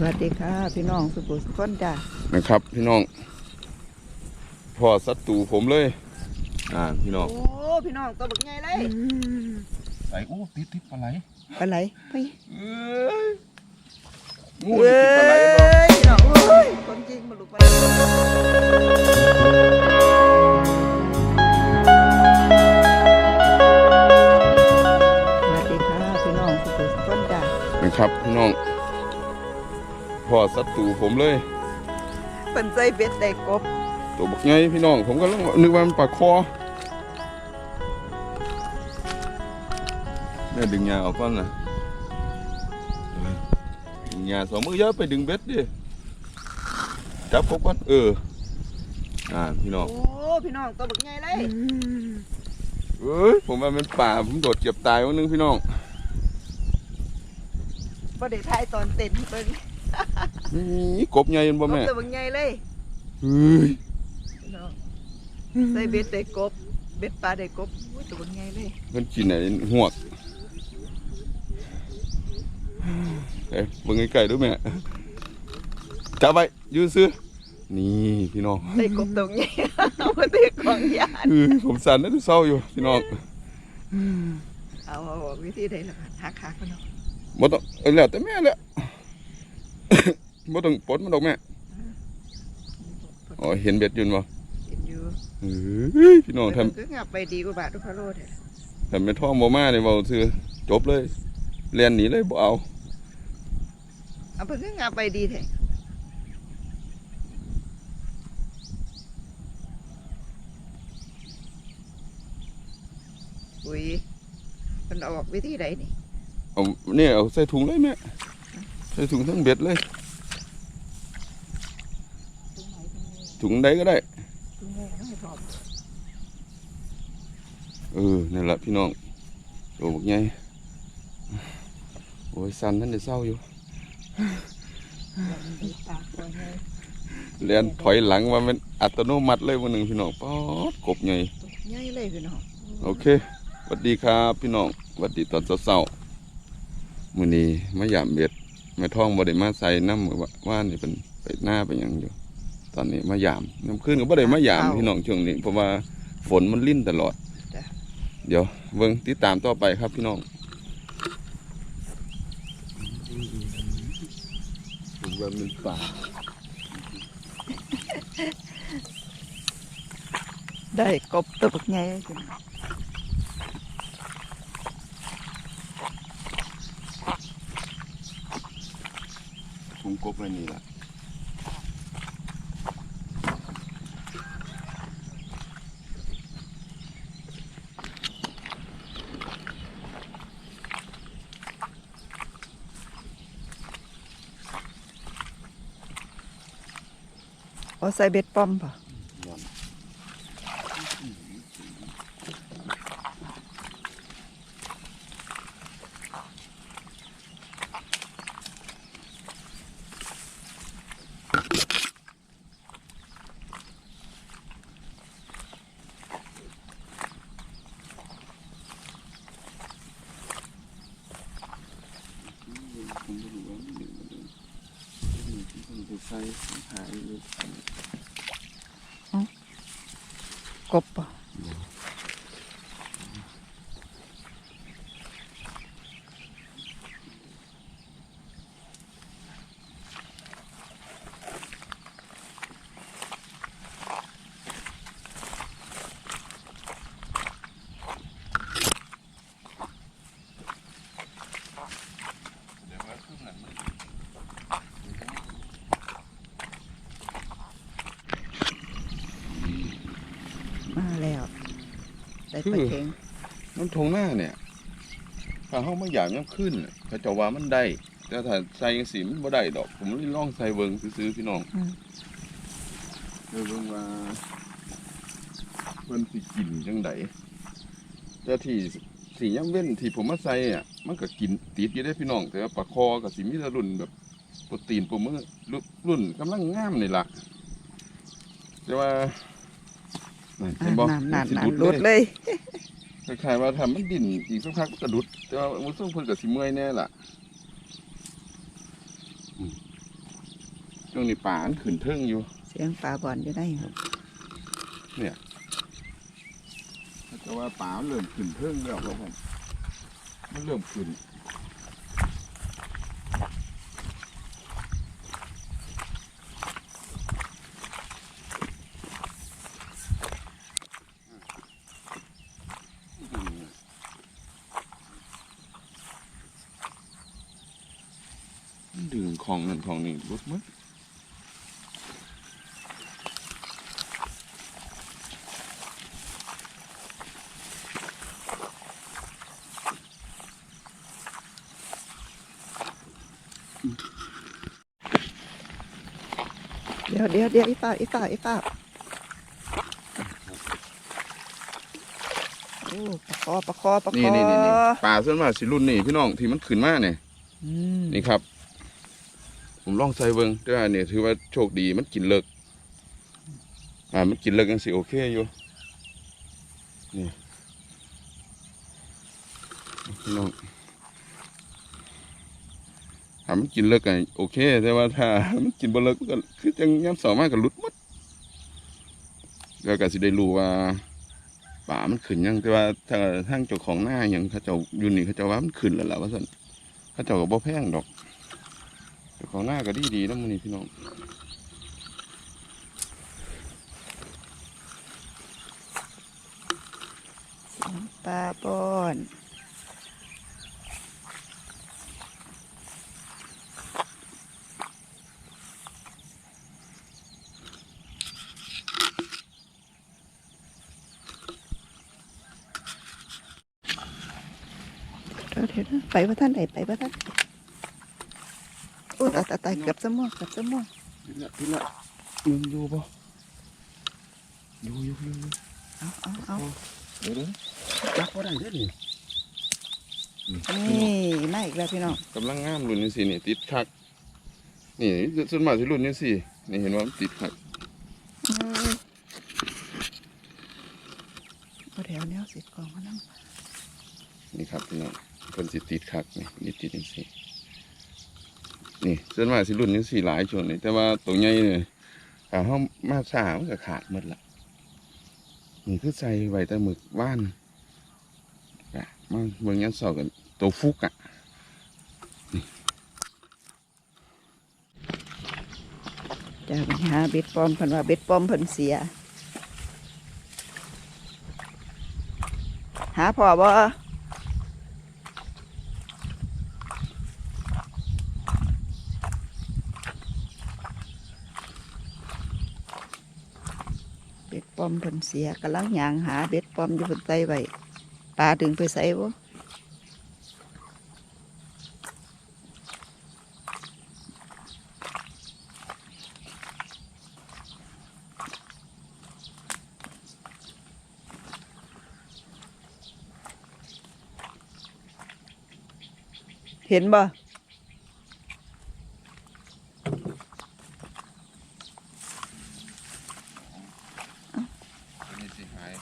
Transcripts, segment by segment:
สวัสดีค่ะ พี่น้องสุขุมสุขคนจ้ะนะครับ พี่น้องพ่อศัตรูผมเลย อ่าพี่น้องโอ้พี่น้องตัวบักใหญ่เลยไหลโอ้ติดติดปลาไหลปลาไหลไปเอ้ยงูเอ้ติดปลาไหลยบ่พี่น้องโอ้ยคนจริงมาลุกไปสวัสดีค่ะพี่น้องสุขุมสุขคนจ้ะนะครับพี่น้อง พ่อศัตรูผมเลยเป็นใจเป็ดได้กบ ตัวบักใหญ่พี่น้อง ผมก็ลังนึกว่ามันปลาคอแม่ดึงยาออกก่อนนะดึงยาสองมือเยอะไปดึงเบ็ดดิจับครบก่อนเอออ่าพี่น้องโอ้พี่น้องตัวบักใหญ่เลยเอ้ยผมว่ามันป่าผมโดดเก็บตายวันนึงพี่น้องบ่ได้ทายตอนเต้นเบิ่ง นี่กบใหญ่ยันบ่กบแม่ตัวบักใหญ่เลยเฮ้ยพี่น้องใส่เบ็ดได้กบ เบ็ดปลาได้กบโอ้ยตัวบักใหญ่เลยมันกินไหนหวกเอ้ยเบิ่งไกลๆด้วยแม่จับไปยืนซื้อนี่พี่น้องได้กบตรงนี้เอามาตีของยานเอ้ยผมสั่นนะเศร้าอยู่พี่น้องเอาเอาบอกวิธีใดล่ะหักหักมันเนาะบ่ต้องเอ้ยแล้วแต่แม่แหละ บ่ต้องปลดมันดอกแม่อ๋อเห็นเบ็ดอยืนบ่เห็นอยู่เฮ้ยพี่น้องทำก็งับไปดีกว่าบาททุกพะโลดเนี่ยทำเป็นท่อมบ่มาเนี่ยเว้าซื่อจบเลยเรียนหนีเลยบ่เอาเอาเพิ่งก็งับไปดีแท้อุ้ยมันออกวิธีใดนี่เอาเนี่ยเอาใส่ถุงเลยแม่ ใส่ถุงทั้งเบ็ดเลย ถุงใดก็ได้ตรงไหนตรงไหนต้องให้พร้อมเออนั่นแหละพี่น้องโอ้บอกไงโอ้ยสันนั่นเดี๋ยวเศร้าอยู่มันดีปากตัวใหญ่เรียนถอยหลังว่ามันอัตโนมัติเลยวันหนึ่งพี่น้องป๊อดกบไงตัวใหญ่เลยพี่น้องโอเคสวัสดีครับพี่น้องสวัสดีตอนเศร้าๆมื้อนี้มาหยามเบ็ด แม่ท้องบ่ได้มาใส่น้ำมือว่าว่านี่เป็นไปหน้าไปหยังอยู่ ตอนนี้มาหยามน้ำขึ้นก็บ่ได้มาหยามพี่น้องช่วงนี้เพราะว่าฝนมันลิ้นตลอดจ้ะเดี๋ยวเบิ่งติดตามต่อไปครับพี่น้องผมว่ามันป่าได้กบตัวบักใหญ่เลยพี่น้อง ถุงกบไว้นี่ล่ะเอาใส่เบ็ดป้อมป่ะ ผมบ่รู้ว่ามันอยู่บ่อยู่มันไปใส่หายอยู่ กบป่ะ เดี๋ยวว่าครึ่งนั้นมัน มาแล้วได้ปลาเข็งน้ำทงหน้าเนี่ยถ้าเฮามาหยามยังขึ้นน่ะเขาเจะว่ามันได้ แต่ถ้าใส่จังสีมันบ่ได้ดอก ผมเลยลองใส่เบิ่งซื้อๆพี่น้องอืมเดี๋ยวเบิ่งว่าเพิ่นสิกินจังไดแต่ที่สีย่ำเว้นที่ผมมาใส่อะ มันก็กินติดอยู่ได้พี่น้อง แต่ว่าปลาคอก็สิมีแต่รุ่นแบบโปรตีนโปรมือรุ่นรุ่นกำลังงามนี่ล่ะแต่ว่า นั่นอ่าเห็นบ่นั่นนั่นสินั่นดุดหลุดเลยเลยคล้ายๆว่าทำมันดิ่นอีกสักพักมันกระดุดแต่ว่ามันส่งเพิ่นกับสิเมื่อยแน่ล่ะอืมช่วงนี้ป่ามันขึ้นเทิงอยู่ เสียงปลาบอลอยู่ได้ครับแต่ว่าป่ามันเริ่มขึ้นเทิงแล้วครับผมมันเริ่มขึ้น ดึง ของนั่นของนี่รุดมั้งเดี๋ยวเดี๋ยวเดี๋ยวอีเปล่าอีเปล่าอีเปล่าโอ้ปลาคอปลาคอปลาคนี่อนี่นี่นี่ปลาส่วนมากสิรุ่นนี่พี่น้องที่มันขึ้นมาเนี่ยอืม นี่ครับ ผมลองใส่เบิงแต่ว่าเนี่ยถือว่าโชคดีมันกินเลิกอ่ามันกินเลิกยังสิโอเคอยู่นี่พี่น้องถ้ามันกินเลิกกันโอเค แต่ว่าถ้ามันกินบ่เลิกก็คือจังย้ำสองมากกับลุดหมดแล้วก็สิได้รู้ว่าป่ามันขึ้นยังแต่ว่าถ้าทางเจ้าของหน้าอย่างเขาเจ้าอยู่นี่เขาเจ้าว่ามันขึ้นแล้วล่ะว่าซั่นเขาเจ้าก็บ่แพงดอก เจ้าของหน้าก็ดีดีนะมันนี่พี่น้องปลาบอนไปว่าท่านไหนไปว่าท่าน โอ้ตายตายตายเกือบสมองเกือบสมองพี่ละพี่ละยังอยู่ปะอยู่อยู่อยู่เอาเอาเอาเดี๋ยวเดี๋ยวจับว่าได้เด้อนี่นี่มาอีกแล้วพี่น้องกำลังงามรุ่นนี้สินี่ติดคักนี่ส่วนมากที่รุ่นนี้สินี่เห็นว่ามันติดคักเอ้ยเอาแถวแนวสิกองมานั่งนี่ครับพี่น้องคนสิติดคักนี่นี่ติดจังสิ นี่ส่วนมากสิรุ่นนี้สิหลายช่วงนี้ แต่ว่าตัวใหญ่เนี่ยถ้าเฮามาสามันก็ขาดหมดละนี่คือใส่ไว้แต่หมึกว่านอะมาเบิ่งยันสอกันตัวฟุกอะจะไปหาเบ็ดปลอมเพิ่นว่าเบ็ดปลอมเพิ่นเสีย หาพอบ่เบ็ดปล อมเพิ่นเสียกำลังยางหาเบ็ดปลอมอยู่เพิ่นใส่ไว้ปลาดึงไปใส่บ่เห็นบ่ นี่สิหาย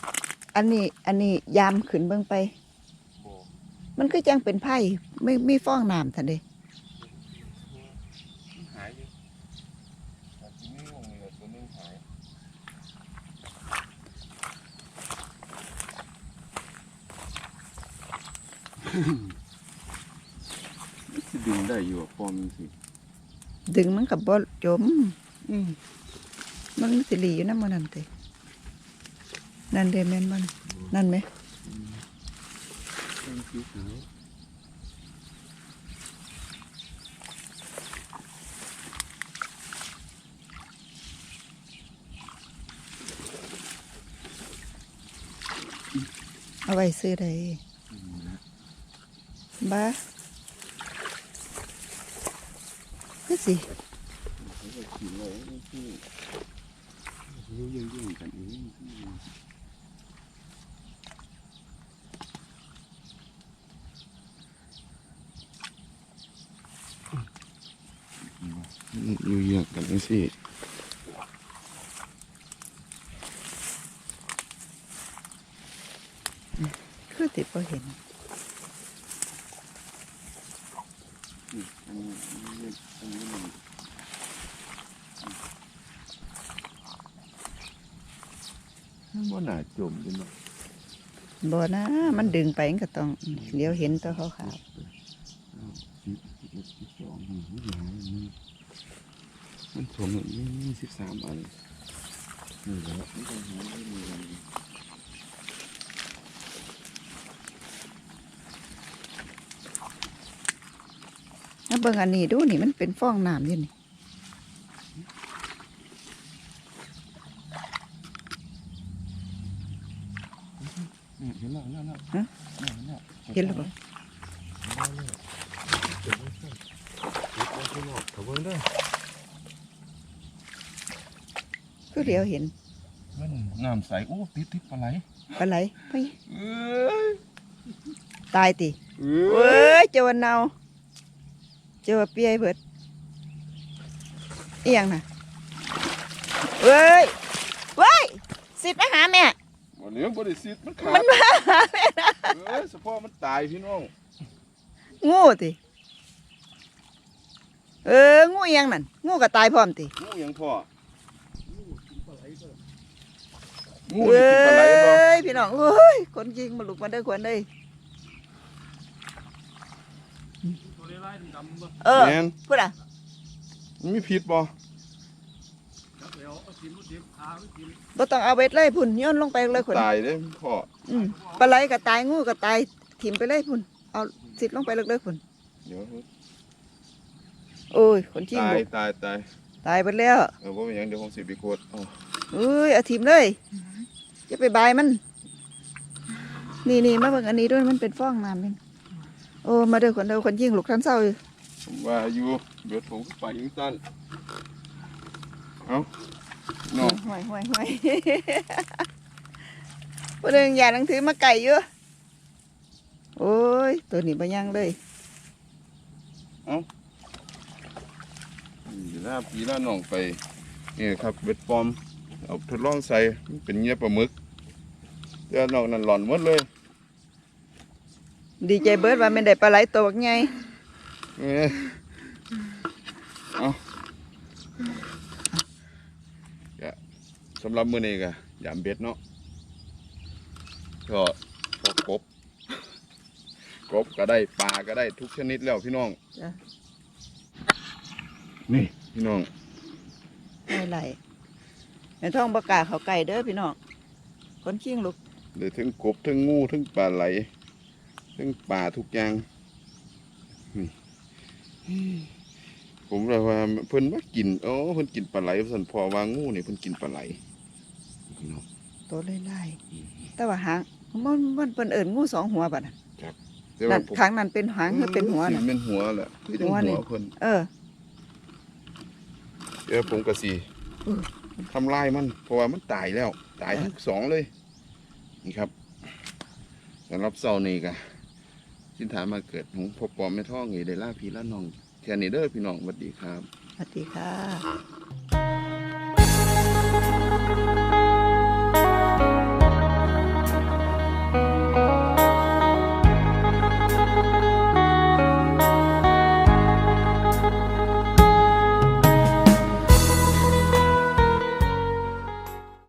อันนี้ อันนี้ยามขึ้นเบิ่งไปโบมันก็จังเป็นไผ่ไม่ไม่ฟ้องน้ำทันเดหายอยู่แต่ที่นี่วงนี้ตัวนึงหายสิดึงได้อยู่อะปอมสิดึงมันกับบ่จม อืมมันสิหลีอยู่นะมันนั่นเต นั่นเดแมนมันนั่นไหมเอาไว้ซื้อได้บ้าคือสิเขาก็ขีดไว้ที่ยุ่งยุ่งยุ่งกันเอง กันนี่สิคือติดพอเห็นบ่หน่าจมจังบ่นะ มันดึงไปก็ต้องเดี๋ยวเห็นตัวเขาขาว มันหลายอันนี้มันสมอย่างนี้มีสิบสามอันนี่แหละมันก็หาได้มีอันนี้แล้วเบิ่งอันนี้ดูนี่มันเป็นฟองน้ำอยู่นี่เห็นแล้วเห็นแล้ว ฮะ เห็นแล้ว เห็นแล้วบ่ เห็นแล้วเห็นแล้วเห็นแล้วถเบิ่งเด้อ คือเดี๋ยวเห็นมันน้ำใสโอ้ติดติดปลาไหลปลาไหลไปเอ้ยตายติเอ้เว้ยยเจ้าวันเนาเจ้าว่าเปียเบิดเอียงน่ะเว้ยเว้ยสิทธิ์มาหาแม่วันนี้บริสิทธิ์มันขามัดนมาหาแม่นะเอ้ยเฉพาะมันตายพี่น้องงูติเอองูเอียงนั่นงูก็ตายพร้อมติงูหยังพ่อ งูเอ้นี่กินปลาไหลบ่ยพี่น้องเอ้ยคนยิงมาลุกมาเด้อควนเด้ยเออแม่นพูดอะมันมีพิษบ่บ่ต้องเอาเบ็ดเลยพุ่นโย้อนลงไปเลยคนตายเด้พ่ออืมปลาไหลก็ตายงูก็ตายถิ่มไปเลยพุ่นเอาสิทธิ์ลงไปเลิกๆพุ่นเดี๋ยวโอ้ยคนจริงตายลูกตายตายตายไปแล้ว เออว่าเป็นหยังเดี๋ยวผมสิไปโคตรอ๋อ เอ้ยเอาถิ่มเลยจะไปบายมัน นี่นี่มาเบิ่งอันนี้ด้วยมันเป็นฟองน้ำเป็นโอ้มาเด้อคนเด้อคนยิงลูกท่านเศร้าอยู่ผมว่าอยู่เดี๋ยวผมไปยังสั้นเอ้าน้องห่วยห่วยห่วยผู้หนึ่งอย่าหนังถือมาไก่เยอะโอ้ยตัวนี้บ่ยังเลยอยู่หน้าพี่หน้าน้องไปนี่ครับเบ็ดปลอม เอาทดลองใส่มันเป็นเงี้ยปลาหมึกเดี๋ยวนอกนั้นหล่อนหมดเลย ดีใจเบิดว่าไม่ได้ปลาไหลตัวบักไงเอ้ยเอาก็สำหรับมื้อนี้ก็ยามเบ็ดเนาะก็ก็กบกบก็ได้ปลาก็ได้ทุกชนิดแล้วพี่น้องจ้ะนี่พี่น้องไม่ไหล ในท้องประกล้าเขาไก่เด้อพี่น้องคนชิงลูกเดี๋ยวถึงกบถึงงูถึงปลาไหลถึงปลาทุกอย่างนี่ผมเลยว่าเพิ่นว่ากินอ๋อเพิ่นกินปลาไหลส่วนพอวางงูนี่เพิ่นกินปลาไหลพี่น้องตัวไล่ๆแต่ว่าหางมันมันเป็นเอิญงูสองหัวบัดน่ะแต่นั่ว่านผมครั้งนั้นเป็นหางคือเป็นหัวสิน่ะเป็นหัวแหละคือจังหัวนี่หัวเพิ่นเออเดี๋ยวผมก็สิอือ ทำลายมันเพราะว่ามันตายแล้ว ตายทั้งสองเลย นี่ครับสำหรับเสานี้ก็สินถามมาเกิดหงพบปอมแม่ท่องเงยได้ล่าพี่ล่าน้องแค่นี้เด้อพี่น้องสวัสดีครับสวัสดีค่ะ